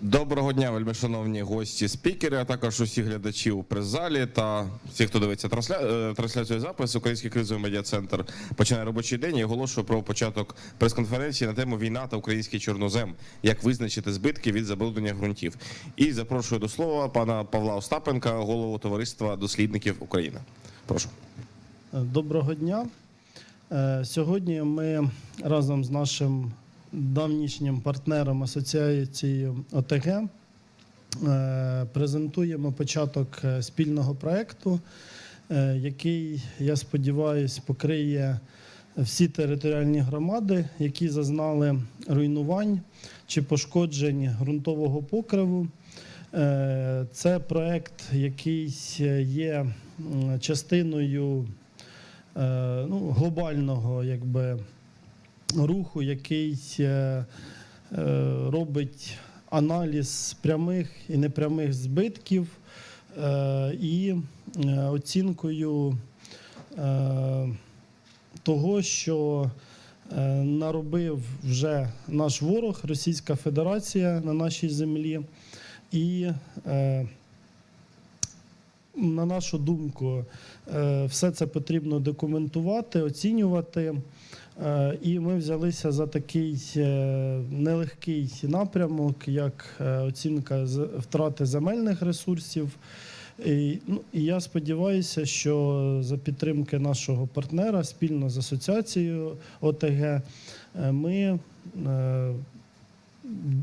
Доброго дня, вельми шановні гості, спікери, а також усі глядачі у прес-залі та всі, хто дивиться трансля... е, трансляцію запис. Український кризовий медіа-центр починає робочий день і оголошує про початок прес-конференції на тему війна та український чорнозем, як визначити збитки від забруднення ґрунтів. І запрошую до слова пана Павла Остапенка, голову товариства дослідників України. Прошу. Доброго дня. Е, Сьогодні ми разом з нашим давнішнім партнером асоціацією ОТГ е, презентуємо початок е, спільного проєкту, е, який, я сподіваюся, покриє всі територіальні громади, які зазнали руйнувань чи пошкоджень ґрунтового покриву. Це проект, який є частиною ну, глобального якби, руху, який е, е, робить аналіз прямих і непрямих збитків е, і оцінкою того, що наробив вже наш ворог, Російська Федерація на нашій землі. І на нашу думку, все це потрібно документувати, оцінювати. Е, І ми взялися за такий е, нелегкий напрямок, як е, оцінка втрати земельних ресурсів. І, ну, і я сподіваюся, що за підтримки нашого партнера спільно з асоціацією ОТГ ми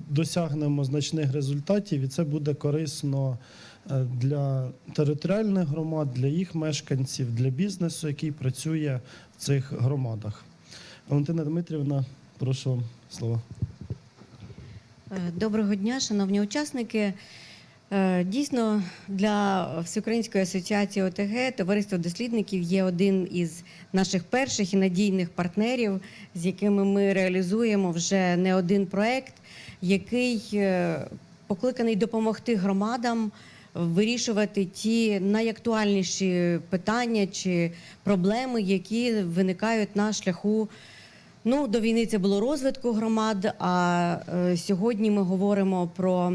досягнемо значних результатів, і це буде корисно для територіальних громад, для їх мешканців, для бізнесу, який працює в цих громадах. Валентина Дмитрівна, прошу вам слово. Е, Доброго дня, шановні учасники. Е, Дійсно, для Всеукраїнської асоціації ОТГ товариство дослідників є один із наших перших і надійних партнерів, з якими ми реалізуємо вже не один проект, який е, покликаний допомогти громадам вирішувати ті найактуальніші питання чи проблеми, які виникають на шляху Ну, до війни це було розвитку громад. А е, сьогодні ми говоримо про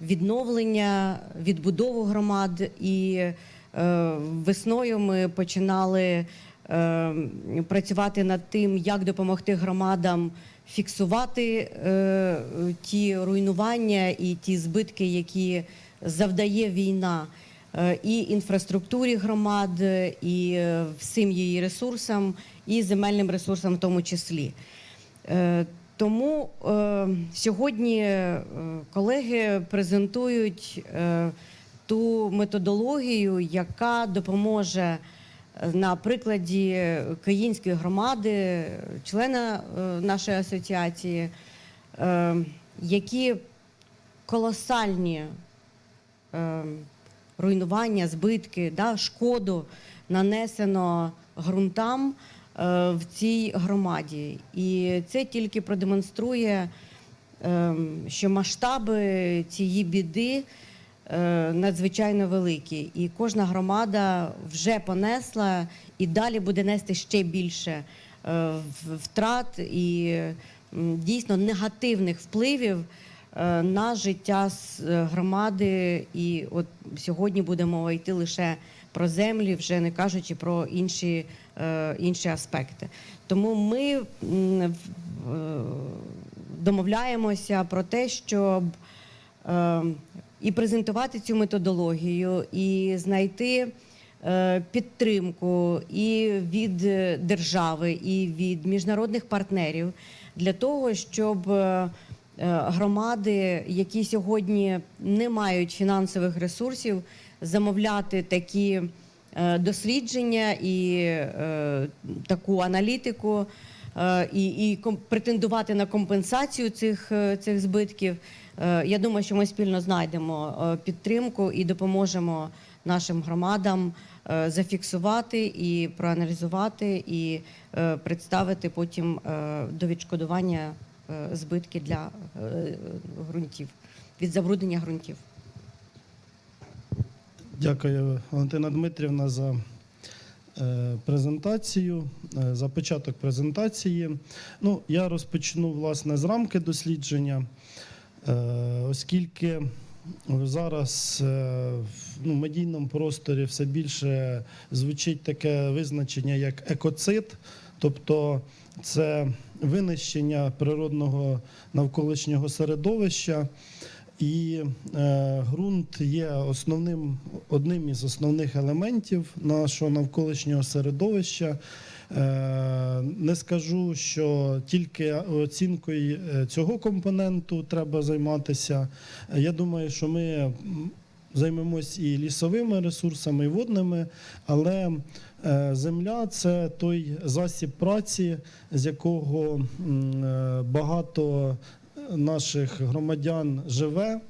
відновлення, відбудову громад. І е, весною ми починали е, працювати над тим, як допомогти громадам фіксувати е, ті руйнування і ті збитки, які завдає війна. Е, І інфраструктурі громад, е, і е, всім її ресурсам, і земельним ресурсам в тому числі. Тому сьогодні колеги презентують ту методологію, яка допоможе на прикладі Київської громади, члена нашої асоціації, які колосальні руйнування, збитки, да, шкоду нанесено ґрунтам е, в цій громаді. І це тільки продемонструє, е, що масштаби цієї біди е, надзвичайно великі. І кожна громада вже понесла і далі буде нести ще більше втрат і дійсно негативних впливів на життя е, громади. І от сьогодні буде мова йти лише про землі, вже не кажучи про інші, е, інші аспекти. Тому ми е, домовляємося про те, щоб е, і презентувати цю методологію, і знайти е, підтримку і від е, держави, і від міжнародних партнерів для того, щоб е, е, громади, які сьогодні не мають фінансових ресурсів, замовляти такі е, дослідження і е, таку аналітику. е, І, і претендувати на компенсацію цих, е, цих збитків. Е, Я думаю, що ми спільно знайдемо е, підтримку і допоможемо нашим громадам е, зафіксувати і проаналізувати, і е, представити потім е, до відшкодування е, збитки для е, ґрунтів від забруднення ґрунтів. Дякую, Валентина Дмитрівна, за е, презентацію, е, за початок презентації. Ну, я розпочну власне з рамки дослідження. Е, Оскільки зараз е, в ну, медійному просторі все більше звучить таке визначення як екоцид, тобто це винищення природного навколишнього середовища. І е, ґрунт є основним одним із основних елементів нашого навколишнього середовища. Е, не скажу, що тільки оцінкою е, цього компоненту треба займатися. Я думаю, що ми займемось і лісовими ресурсами, і водними, але е, земля це той засіб праці, з якого е, багато наших громадян живе.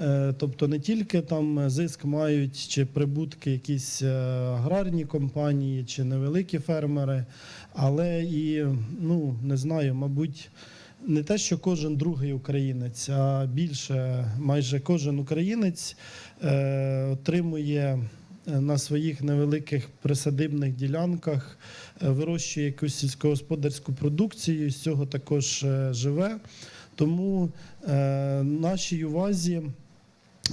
Е, Тобто не тільки там зиск мають чи прибутки якісь аграрні компанії чи невеликі фермери, але і ну не знаю, мабуть, не те, що кожен другий українець, а більше майже кожен українець отримує е, на своїх невеликих присадибних ділянках, е, вирощує якусь сільськогосподарську продукцію, з цього також е, живе. Тому е, нашій увазі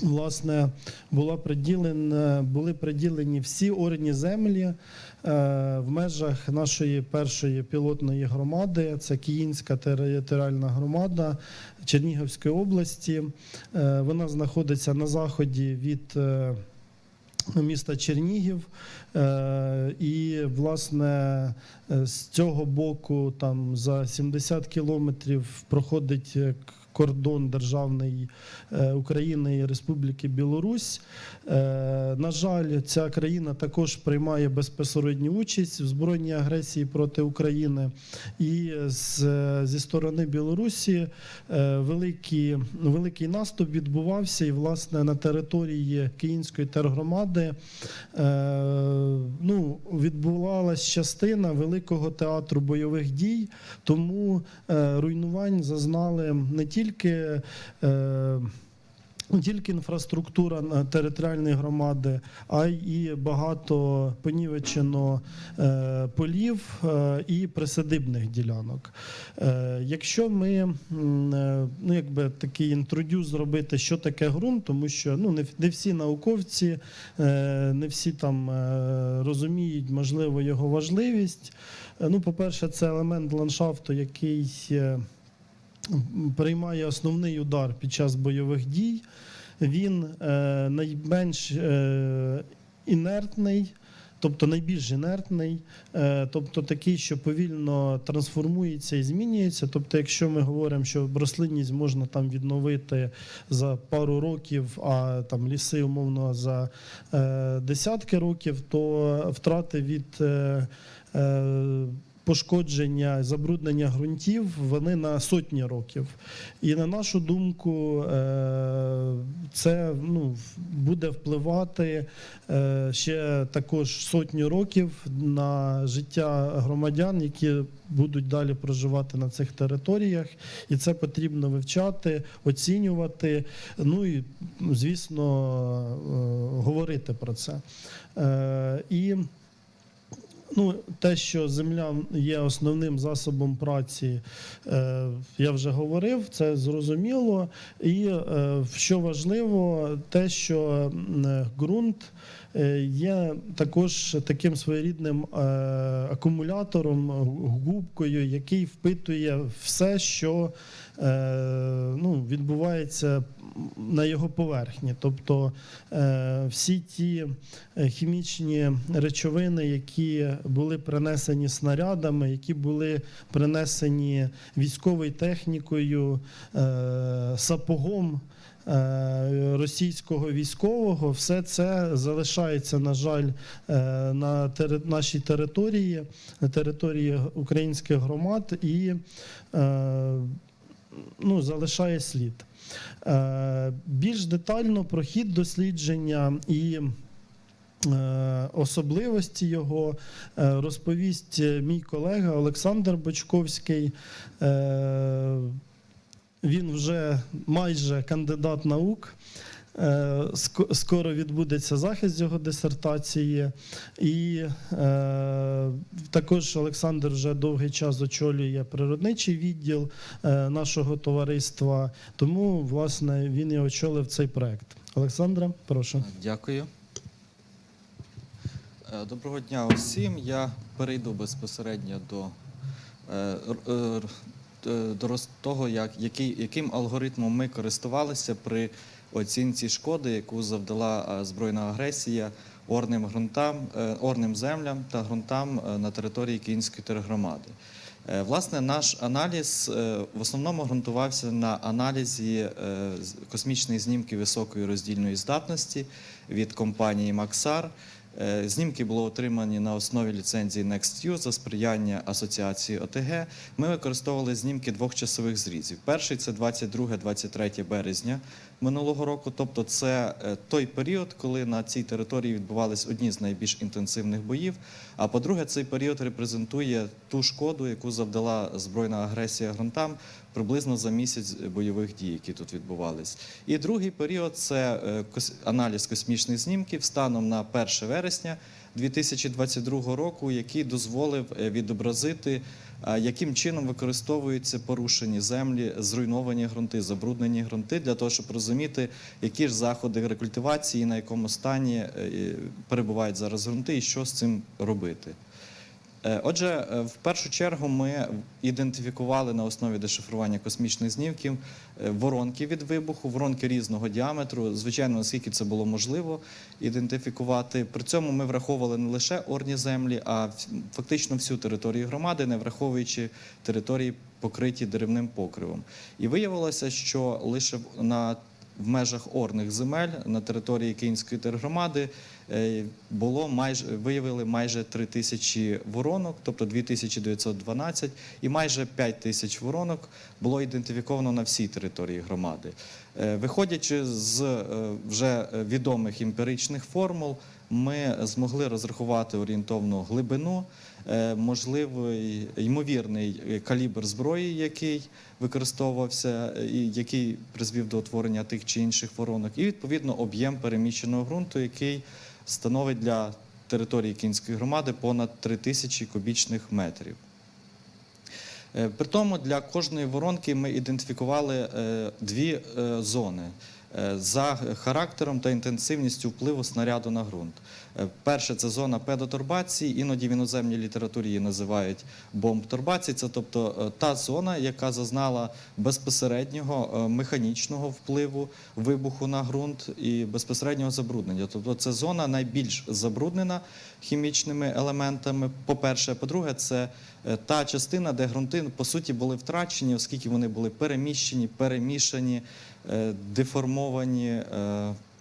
власне була приділена, були приділені всі орні землі е, в межах нашої першої пілотної громади. Це Київська територіальна громада Чернігівської області. Е, вона знаходиться на заході від. е, Міста Чернігів, Е, і власне е, з цього боку, там за 70 кілометрів, проходить е, кордон державний е, України і Республіки Білорусь. Е, На жаль, ця країна також приймає безпосередню участь в збройній агресії проти України. І з, зі сторони Білорусі е, великий, великий наступ відбувався, і власне на території Київської тергромади ну, відбувалась частина великого театру бойових дій, тому руйнувань зазнали не тільки. Е, не тільки інфраструктура територіальної громади, а й багато понівечено е, полів е, і присадибних ділянок. Е, якщо ми ну, якби такий інтродюс зробити, що таке ґрунт, тому що ну, не, всі науковці, не всі там розуміють, можливо, його важливість. Ну, по-перше, це елемент ландшафту, який. Приймає основний удар під час бойових дій. Він е, найменш е, інертний, тобто найбільш інертний, е, тобто такий, що повільно трансформується і змінюється. Тобто, якщо ми говоримо, що рослинність можна там відновити за пару років, а там ліси умовно за десятки років, то втрати від пошкодження, забруднення ґрунтів вони на сотні років. І на нашу думку, е, це ну, буде впливати е, ще також сотню років на життя громадян, які будуть далі проживати на цих територіях. І це потрібно вивчати, оцінювати. Ну і, звісно, е, говорити про це. І Ну, те, що земля є основним засобом праці, е, я вже говорив, це зрозуміло. І е, що важливо, те, що е, ґрунт є також таким своєрідним акумулятором, губкою, який впитує все, що ну, відбувається на його поверхні. Тобто е, всі ті е, хімічні речовини, які були принесені снарядами, які були принесені військовою технікою, е, сапогом. е, Російського військового все це залишається, на жаль, е, на нашій території, на території українських громад і е, ну, залишає слід. Е, Більш детально про хід дослідження і е, особливості його е, розповість мій колега Олександр Бочковський. Він вже майже кандидат наук. Е, ско- Скоро відбудеться захист його дисертації, і е, також Олександр вже довгий час очолює природничий відділ е, нашого товариства. Тому, власне, він і очолив цей проект. Олександра, прошу. Дякую. Е, Доброго дня усім. Я перейду безпосередньо до, до того, як, який, яким алгоритмом ми користувалися при оцінці шкоди, яку завдала е, збройна агресія орним ґрунтам, е, орним землям та ґрунтам е, на території Київської тергромади. Власне, наш аналіз в основному ґрунтувався на аналізі космічних знімків високої роздільної здатності від компанії Maxar. Е, Знімки були отримані на основі ліцензії NextView за сприяння асоціації ОТГ. Ми використовували знімки двох часових зрізів. Перший це 22-23 березня минулого року. Тобто, це е, той період, коли на цій території відбувались одні з найбільш інтенсивних боїв. А по-друге, цей період репрезентує ту шкоду, яку завдала збройна агресія ґрунтам приблизно за місяць бойових дій, які тут відбувались. І другий період це е, аналіз космічних знімків станом на 1 вересня 2022 року, який дозволив е, відобразити, е, яким чином використовуються порушені землі, зруйновані ґрунти, забруднені ґрунти, для того, щоб розуміти, які ж заходи рекультивації, на якому стані е, е, перебувають зараз ґрунти, і що з цим робити. Е, Отже, е, в першу чергу ми ідентифікували на основі дешифрування космічних знімків е, воронки від вибуху, воронки різного діаметру. Звичайно, наскільки це було можливо ідентифікувати. При цьому ми враховували не лише орні землі, а фактично всю територію громади, не враховуючи території, покриті деревним покривом. І виявилося, що лише на в межах орних земель на території Київської тергромади було майже виявили майже 3 тисячі воронок, тобто 2912, і майже 5 тисяч воронок було ідентифіковано на всій території громади. Е, Виходячи з е, вже відомих емпіричних формул, ми змогли розрахувати орієнтовну глибину, е, можливий ймовірний е, калібр зброї, який використовувався, е, і який призвів до утворення тих чи інших воронок, і відповідно об'єм переміщеного ґрунту, який становить для території Кінської громади понад 3000 кубічних метрів. Е, При тому для кожної воронки ми ідентифікували е, дві е, зони за характером та інтенсивністю впливу снаряду на ґрунт. Е, Перше це зона педотурбації, іноді в іноземній літературі її називають бомб турбації. Це тобто е, та зона, яка зазнала безпосереднього е, механічного впливу вибуху на ґрунт і безпосереднього забруднення. Тобто це зона найбільш забруднена хімічними елементами. По-перше, по-друге, це та частина, де ґрунти по суті були втрачені, оскільки вони були переміщені, перемішані, деформовані,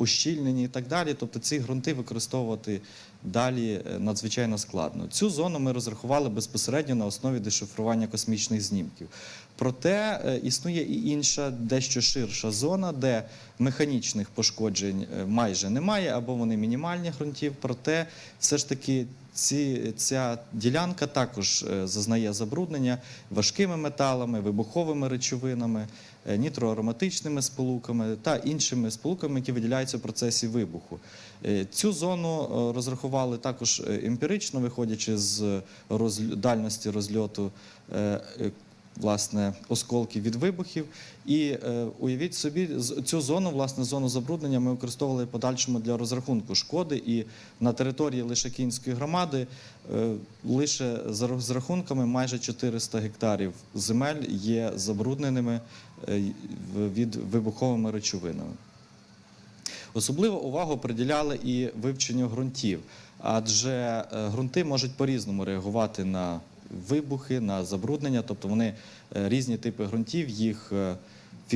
ущільнені і так далі. Тобто ці ґрунти використовувати далі е, надзвичайно складно. Цю зону ми розрахували безпосередньо на основі дешифрування космічних знімків. Проте е, існує і інша, дещо ширша зона, де механічних пошкоджень е, майже немає, або вони мінімальні ґрунтів. Проте все ж таки ці, ця ділянка також е, зазнає забруднення важкими металами, вибуховими речовинами, е, нітроароматичними сполуками та іншими сполуками, які виділяються в процесі вибуху. Е, Цю зону розрахували також емпірично, виходячи з дальності розльоту. Власне, осколків від вибухів, і е, уявіть собі, цю зону, власне, зону забруднення ми використовували подальшому для розрахунку шкоди. І на території лише Кінської громади е, лише за роз- з рахунками майже 400 гектарів земель є забрудненими е, від вибуховими речовинами. Особливу увагу приділяли і вивченню ґрунтів, адже ґрунти можуть по-різному реагувати на вибухи, на забруднення, тобто вони е, різні типи ґрунтів, їх е,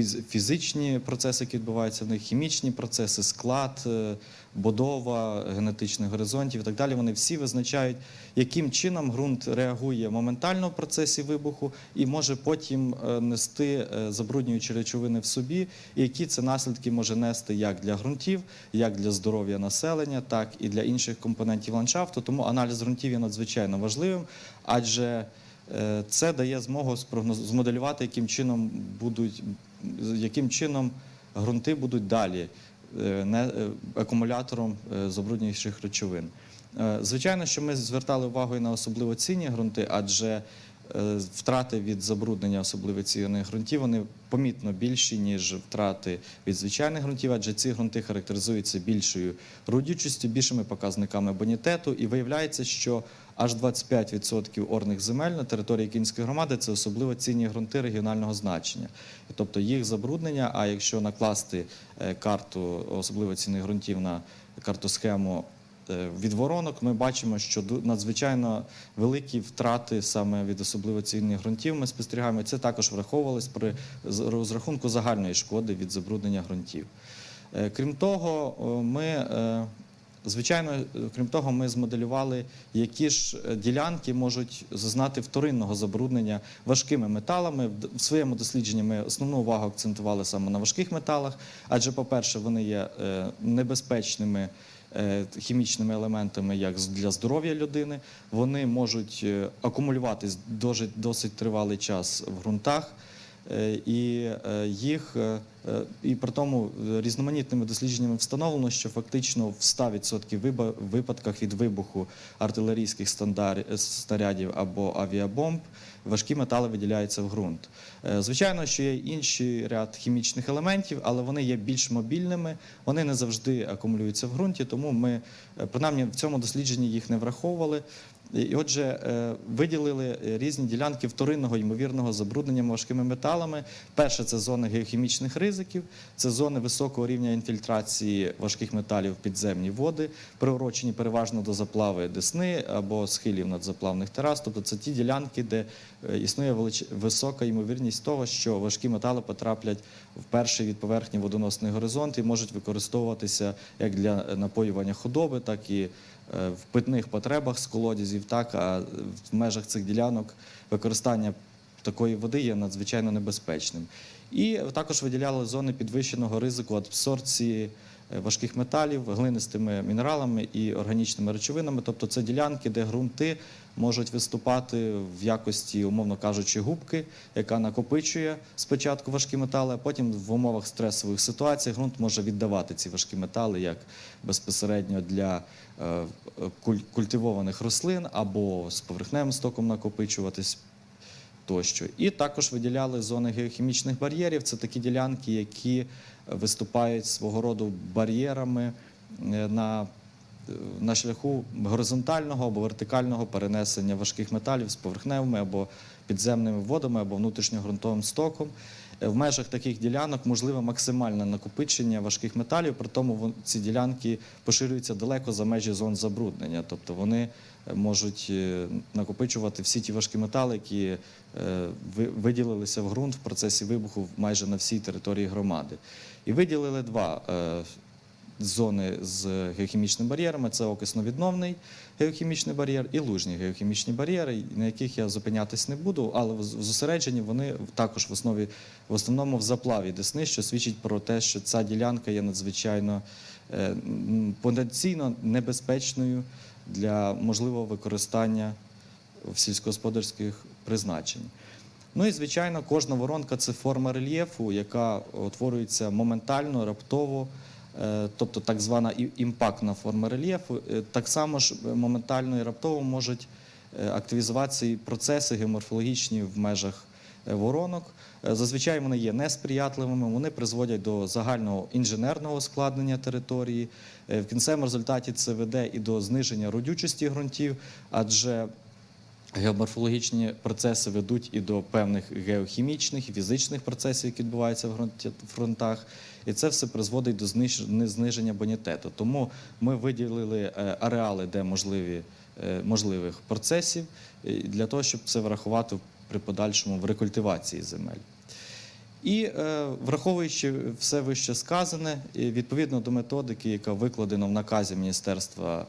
фізичні процеси, які відбуваються в них, хімічні процеси, склад, е, будова генетичних горизонтів і так далі. Вони всі визначають, яким чином ґрунт реагує моментально в процесі вибуху і може потім е, нести е, забруднюючі речовини в собі, і які це наслідки може нести як для ґрунтів, як для здоров'я населення, так і для інших компонентів ландшафту. Тому аналіз ґрунтів є надзвичайно важливим, адже це дає змогу змоделювати, яким чином будуть яким чином ґрунти будуть далі е, не- е, акумулятором е, забруднюючих речовин. Звичайно, що ми звертали увагу і на особливо цінні ґрунти, адже втрати від забруднення особливо цінних ґрунтів вони помітно більші, ніж втрати від звичайних ґрунтів, адже ці ґрунти характеризуються більшою родючістю, більшими показниками бонітету, і виявляється, що аж 25% орних земель на території Кінської громади це особливо цінні ґрунти регіонального значення. Тобто їх забруднення, а якщо накласти е, карту особливо цінних ґрунтів на картосхему е, від воронок, ми бачимо, що надзвичайно великі втрати саме від особливо цінних ґрунтів ми спостерігаємо. Це також враховувалось при розрахунку загальної шкоди від забруднення ґрунтів. Е, Крім того, ми звичайно, е, крім того, ми змоделювали, які ж е, ділянки можуть зазнати вторинного забруднення важкими металами. В своєму дослідженні ми основну увагу акцентували саме на важких металах, адже, по-перше, вони є е, небезпечними. Хімічними елементами, як для здоров'я людини, вони можуть акумулюватись досить, тривалий час в ґрунтах, і е, їх е, е, і при тому е, різноманітними дослідженнями встановлено, що фактично в 100% виба- випадках від вибуху артилерійських е, снарядів або авіабомб важкі метали виділяються в ґрунт. Е, Звичайно, що є інший ряд хімічних елементів, але вони є більш мобільними, вони не завжди акумулюються в ґрунті, тому ми е, принаймні в цьому дослідженні їх не враховували. І отже, е, виділили е, різні ділянки вторинного ймовірного забруднення важкими металами. Перше це зони геохімічних ризиків, це зони високого рівня інфільтрації важких металів в підземні води, приурочені переважно до заплави десни або схилів надзаплавних терас. Тобто це ті ділянки, де е, існує висока ймовірність того, що важкі метали потраплять в перший від поверхні водоносний горизонт і можуть використовуватися як для напоювання худоби, так і в питних потребах з колодязів, так а в межах цих ділянок використання такої води є надзвичайно небезпечним. І також виділяли зони підвищеного ризику абсорбції е, важких металів глинистими мінералами і органічними речовинами. Тобто це ділянки, де ґрунти можуть виступати в якості, умовно кажучи, губки, яка накопичує спочатку важкі метали, а потім в умовах стресових ситуацій ґрунт може віддавати ці важкі метали як безпосередньо для е, культивованих рослин або з поверхневим стоком накопичуватись тощо. І також виділяли зони геохімічних бар'єрів. Це такі ділянки, які виступають свого роду бар'єрами е, на, на шляху горизонтального або вертикального перенесення важких металів з поверхневими або підземними водами або внутрішньоґрунтовим стоком. Е, В межах таких ділянок можливе максимальне накопичення важких металів, при тому ці ділянки поширюються далеко за межі зон забруднення. Тобто вони е, можуть е, накопичувати всі ті важкі метали, які виділилися в ґрунт в процесі вибуху майже на всій території громади. І виділили два зони з геохімічними бар'єрами: це окисно-відновний геохімічний бар'єр і лужні геохімічні бар'єри, на яких я зупинятись не буду, але в- зосереджені вони також в основі в основному в заплаві Десни, що свідчить про те, що ця ділянка є надзвичайно е, потенційно небезпечною для можливого використання в сільськогосподарських призначень. Ну і звичайно, кожна воронка це форма рельєфу, яка утворюється моментально, раптово, тобто так звана імпактна форма рельєфу. Е, Так само ж е, моментально і раптово можуть е, активізуватися і процеси геоморфологічні в межах е, воронок. Е, Зазвичай вони є несприятливими, вони призводять до загального інженерного складнення території. Е, В кінцевому результаті це веде і до зниження родючості ґрунтів, адже Геоморфологічні процеси ведуть і до певних геохімічних фізичних процесів, які відбуваються в ґрунтах, і це все призводить до зниження бонітету. Тому ми виділили е, ареали, де можливі е, можливих процесів, е, для того, щоб це врахувати при подальшому в рекультивації земель. І враховуючи все вище сказане, відповідно до методики, яка викладена в наказі Міністерства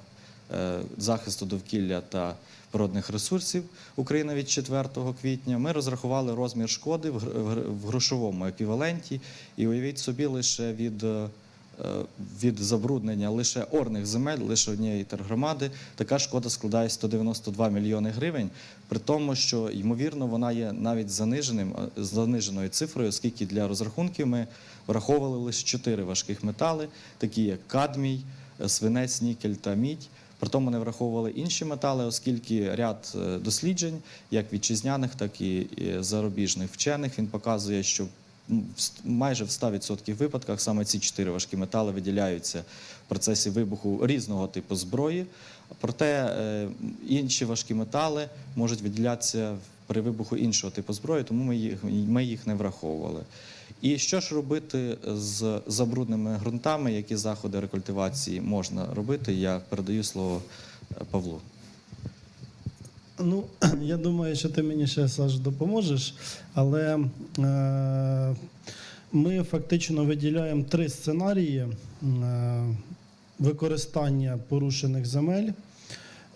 захисту довкілля та природних ресурсів України від 4 квітня, ми розрахували розмір шкоди в гр- в грошовому еквіваленті. І уявіть собі, лише від е, е, від забруднення лише орних земель, лише однієї тергромади, така шкода складає 192 мільйони гривень, при тому, що ймовірно вона є навіть заниженим, е, заниженою цифрою, оскільки для розрахунків ми враховували лише чотири важких метали, такі як кадмій, е, свинець, нікель та мідь. При тому не враховували інші метали, оскільки ряд е, досліджень, як вітчизняних, так і зарубіжних вчених, він показує, що майже в 100% випадках саме ці чотири важкі метали виділяються в процесі вибуху різного типу зброї. Проте е, інші важкі метали можуть виділятися при вибуху іншого типу зброї, тому ми їх, ми їх не враховували. І що ж робити з забрудненими ґрунтами, які заходи рекультивації можна робити? Я передаю слово е, Павлу. Ну, я думаю, що ти мені ще Саш допоможеш, але е, ми фактично виділяємо три сценарії е, використання порушених земель.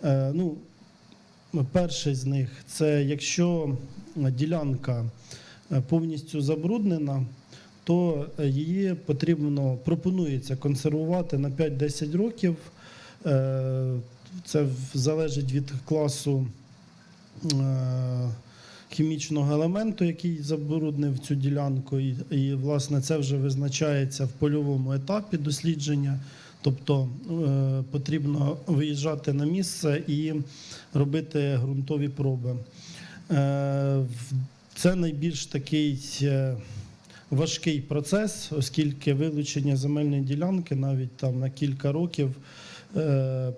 Е, ну, перший з них це якщо ділянка е, повністю забруднена, то е, її потрібно пропонується консервувати на 5-10 років. Е, Це залежить від класу е, хімічного елементу, який забруднив цю ділянку, і, власне це вже визначається в польовому етапі дослідження. Тобто потрібно виїжджати на місце і робити ґрунтові проби. Це найбільш такий важкий процес, оскільки вилучення земельної ділянки навіть там на кілька років е,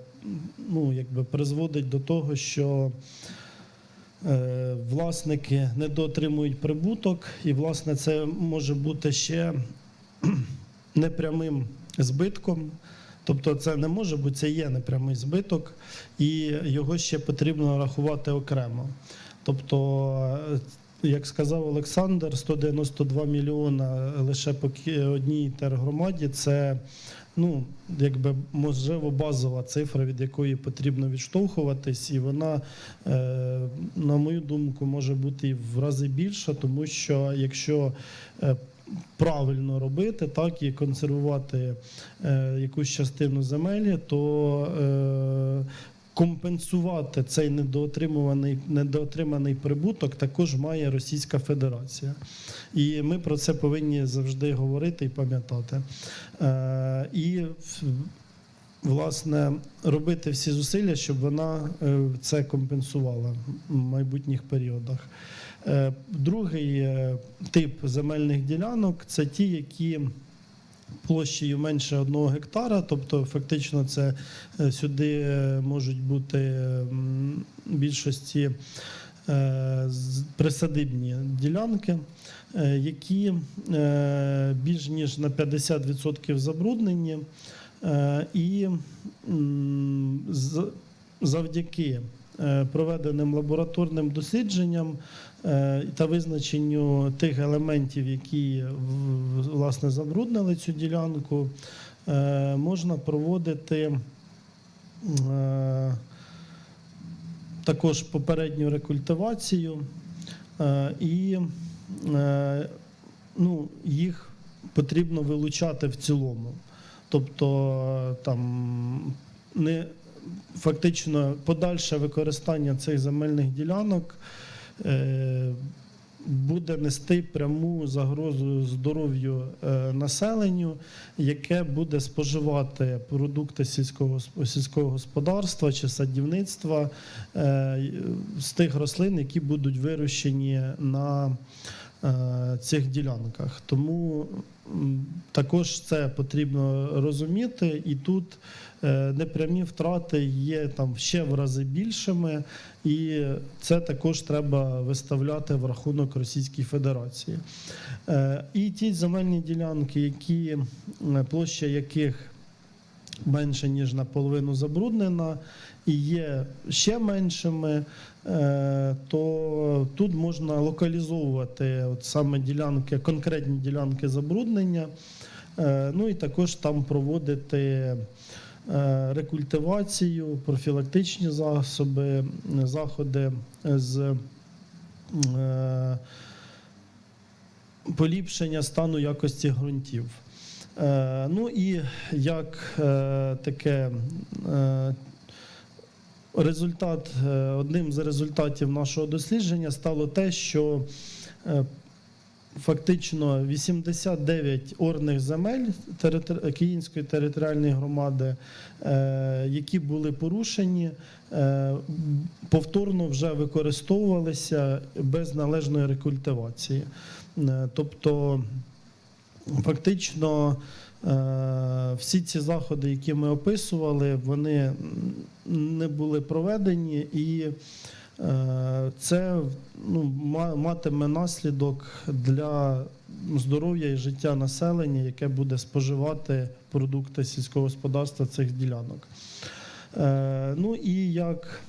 ну, якби призводить до того, що е, власники недоотримують прибуток, і, власне, це може бути ще непрямим збитком. Тобто це не може бути, це є непрямий збиток, і його ще потрібно рахувати окремо. Тобто, е, як сказав Олександр, 192 мільйона лише по одній тергромаді це ну, якби можливо базова цифра, від якої потрібно відштовхуватись, і вона, е, на мою думку, може бути і в рази більша, тому що якщо е, правильно робити, так і консервувати е, якусь частину земель, то е, компенсувати цей недоотримуваний недоотриманий прибуток також має Російська Федерація. І ми про це повинні завжди говорити і пам'ятати. Е, і власне робити всі зусилля, щоб вона е, це компенсувала в майбутніх періодах. Е, Другий тип земельних ділянок це ті, які площею менше одного гектара, тобто фактично це е, сюди е, можуть бути більшості е, присадибні ділянки, які більш ніж на 50% забруднені, і завдяки проведеним лабораторним дослідженням та визначенню тих елементів, які власне забруднили цю ділянку, е, можна проводити е, також попередню рекультивацію е, і е, ну, їх потрібно вилучати в цілому. Тобто е, там не фактично подальше використання цих земельних ділянок е, буде нести пряму загрозу здоров'ю е, населенню, яке буде споживати продукти сільського сільського господарства чи садівництва е, з тих рослин, які будуть вирощені на е, цих ділянках. Тому також це потрібно розуміти, і тут е, непрямі втрати є там ще в рази більшими, і це також треба виставляти в рахунок Російської Федерації. Е, І ті земельні ділянки, які е, площа яких менше ніж наполовину забруднена і є ще меншими, е, то тут можна локалізовувати от саме ділянки, конкретні ділянки забруднення, е, ну і також там проводити е, рекультивацію, профілактичні засоби, заходи з е, поліпшення стану якості ґрунтів. Е, Ну і як е, таке е, результат, е, одним з результатів нашого дослідження стало те, що е, фактично 89 орних земель Київської територіальної громади, е, які були порушені, повторно вже використовувалися без належної рекультивації. Тобто, фактично, всі ці заходи, які ми описували, вони не були проведені і. Е, Це ну, ма- матиме наслідок для здоров'я і життя населення, яке буде споживати продукти сільського господарства цих ділянок. Е, Ну і як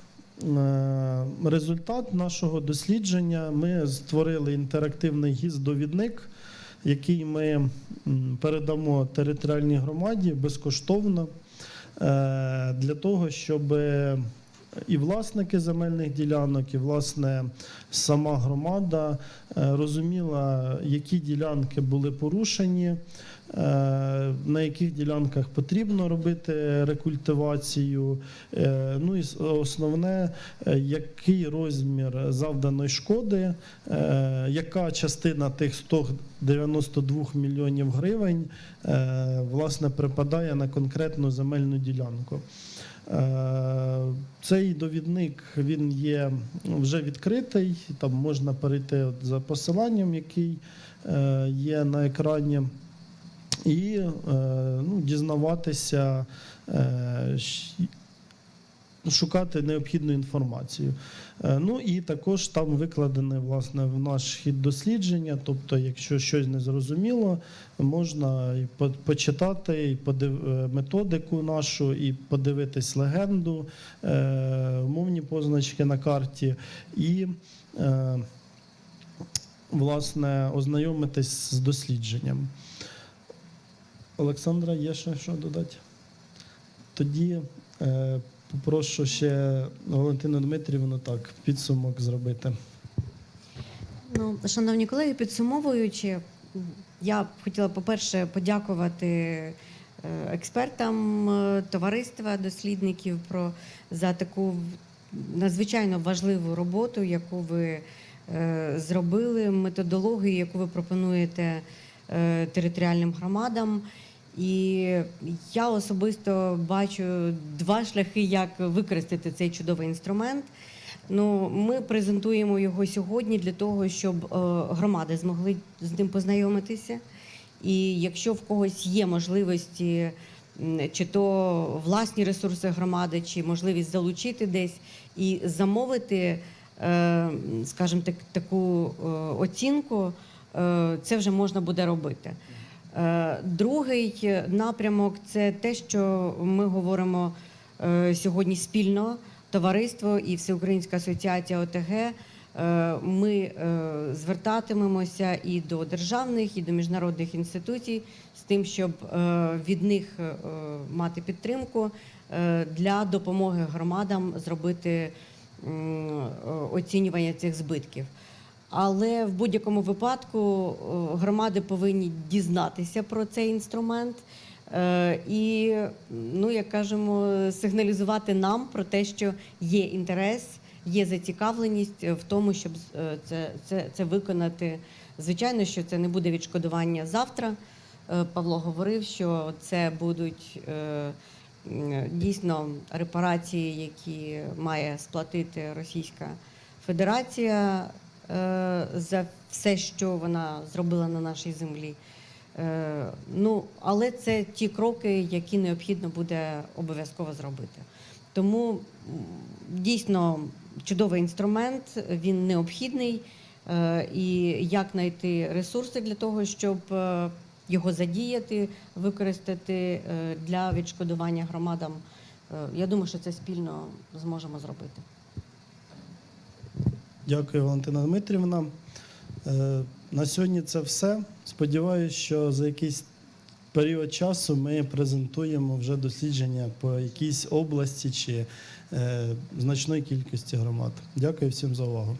е, результат нашого дослідження ми створили інтерактивний гіз-довідник, який ми передамо територіальній громаді безкоштовно е, для того, щоб і власники земельних ділянок, і власне сама громада е, розуміла, які ділянки були порушені, е, на яких ділянках потрібно робити рекультивацію. е, Ну і основне, е, який розмір завданої шкоди, е, яка частина тих 192 мільйонів гривень е, власне припадає на конкретну земельну ділянку. Е, Цей довідник він є вже відкритий. Там можна перейти за посиланням, який е, є на екрані, і е, ну, дізнаватися, е, шукати необхідну інформацію. Е, Ну і також там викладене власне в наш хід дослідження. Тобто, якщо щось не зрозуміло, можна і почитати і подив... методику нашу, і подивитись легенду, е, мовні позначки на карті, і власне ознайомитись з дослідженням. Олександра, є ще що додати? Тоді е, попрошу ще Валентину Дмитрівну так підсумок зробити. Ну, шановні колеги, підсумовуючи, я б хотіла, по-перше, подякувати е, експертам е, товариства дослідників про за таку надзвичайно важливу роботу, яку ви е, зробили, методологію, яку ви пропонуєте територіальним громадам. І я особисто бачу два шляхи, як використати цей чудовий інструмент. Ну, ми презентуємо його сьогодні для того, щоб е, громади змогли з ним познайомитися. І якщо в когось є можливості, чи то власні ресурси громади, чи можливість залучити десь і замовити, е, скажімо так, таку е, оцінку, це вже можна буде робити. Е, Другий напрямок це те, що ми говоримо е, сьогодні спільно, товариство і Всеукраїнська асоціація ОТГ. Е, Ми звертатимемося і до державних, і до міжнародних інституцій з тим, щоб від них мати підтримку для допомоги громадам зробити оцінювання цих збитків. Але в будь-якому випадку е, громади повинні дізнатися про цей інструмент е, і, ну як кажемо, сигналізувати нам про те, що є інтерес, є зацікавленість в тому, щоб е, це, це, це виконати. Звичайно, що це не буде відшкодування завтра. Павло говорив, що це будуть дійсно репарації, які має сплатити Російська Федерація за все, що вона зробила на нашій землі. Е, Ну, але це ті кроки, які необхідно буде обов'язково зробити. Тому дійсно чудовий інструмент, він необхідний. Е, І як знайти ресурси для того, щоб е, його задіяти, використати е, для відшкодування громадам. Е, Я думаю, що це спільно зможемо зробити. Дякую, Валентина Дмитрівна. Е, На сьогодні це все. Сподіваюся, що за якийсь період часу ми презентуємо вже дослідження по якійсь області чи е, значної кількості громад. Дякую всім за увагу.